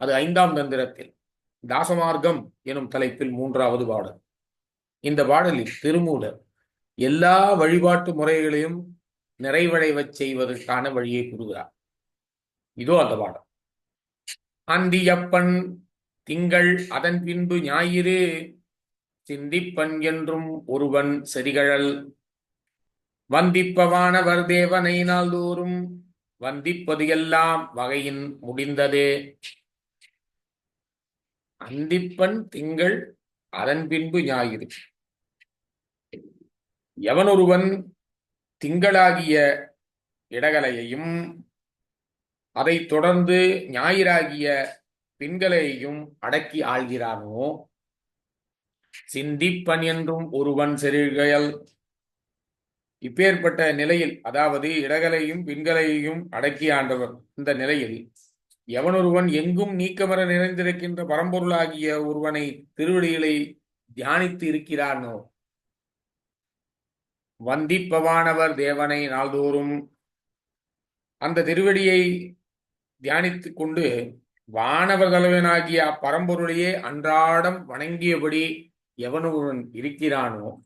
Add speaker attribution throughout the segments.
Speaker 1: அது ஐந்தாம் தந்திரத்தில். தாசமார்க்கம் எனும் தலைப்பில் மூன்றாவது பாடல். இந்த பாடலில் திருமூலர் எல்லா வழிபாட்டு முறைகளையும் நிறைவடைவச் செய்வதற்கான வழியை கூறுகிறார். இதோ அந்த பாடல். அந்தியப்பன் திங்கள் அதன் பின்பு ஞாயிறு சிந்திப்பன் என்றும் ஒருவன் செரிகழல் வந்திப்பவானவர் தேவனை நாள்தோறும் வந்திப்பது எல்லாம் வகையின் முடிந்ததே. அந்திப்பன் திங்கள் அதன் பின்பு ஞாயிறு. எவனொருவன் திங்களாகிய இடகலையையும் அதைத் தொடர்ந்து ஞாயிறாகிய பின்களையும் அடக்கி ஆள்கிறானோ? சிந்திப்பன் என்றும் ஒருவன் செருகையல். இப்பேற்பட்ட நிலையில் அதாவது இடகலையும் பின்களையும் அடக்கி ஆண்டவர் இந்த நிலையில் எவனொருவன் எங்கும் நீக்கமர நிறைந்திருக்கின்ற பரம்பொருளாகிய ஒருவனை திருவடிகளை தியானித்து இருக்கிறானோ? வந்திப்பவானவர் தேவனை நாள்தோறும் அந்த திருவடியை தியானித்துக் கொண்டு வானவர் தலைவனாகிய அப்பரம்பொருளையே அன்றாடம் வணங்கியபடி எவனொருவன் இருக்கிறானோ?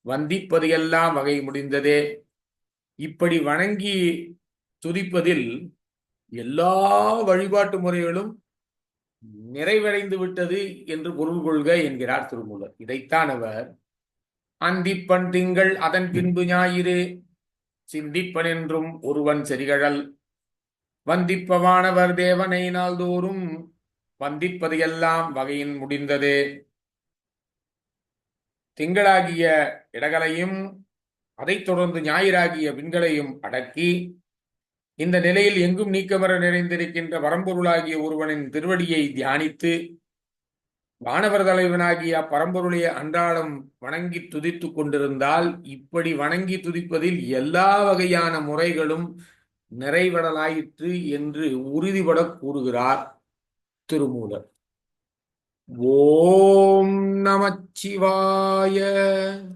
Speaker 1: வந்திப்பது எல்லாம் வகை முடிந்ததே. இப்படி வணங்கி துதிப்பதில் எல்லா வழிபாட்டு முறைகளும் நிறைவடைந்து விட்டது என்று பொருள் கொள்க என்கிறார் திருமூலர். இதைத்தான் அவர் அந்திப்பன் திங்கள் அதன் பின்பு ஞாயிறு சிந்திப்பன் என்றும் ஒருவன் செரிகழல் வந்திப்பவானவர் தேவனை நாள்தோறும் வந்திப்பது எல்லாம் வகையின் முடிந்தது. திங்களாகிய இடகளையும் அதைத் தொடர்ந்து ஞாயிறாகிய விண்களையும் அடக்கி இந்த நிலையில் எங்கும் நீக்கமர நிறைந்திருக்கின்ற பரம்பொருளாகிய ஒருவனின் திருவடியை தியானித்து வானவர் தலைவனாகிய அப்பரம்பொருளை அன்றாடம் வணங்கி துதித்து கொண்டிருந்தால் இப்படி வணங்கி துதிப்பதில் எல்லா வகையான முறைகளும் நிறைவடலாயிற்று என்று உறுதிபட கூறுகிறார் திருமூலர். ஓம் நமச்சிவாய.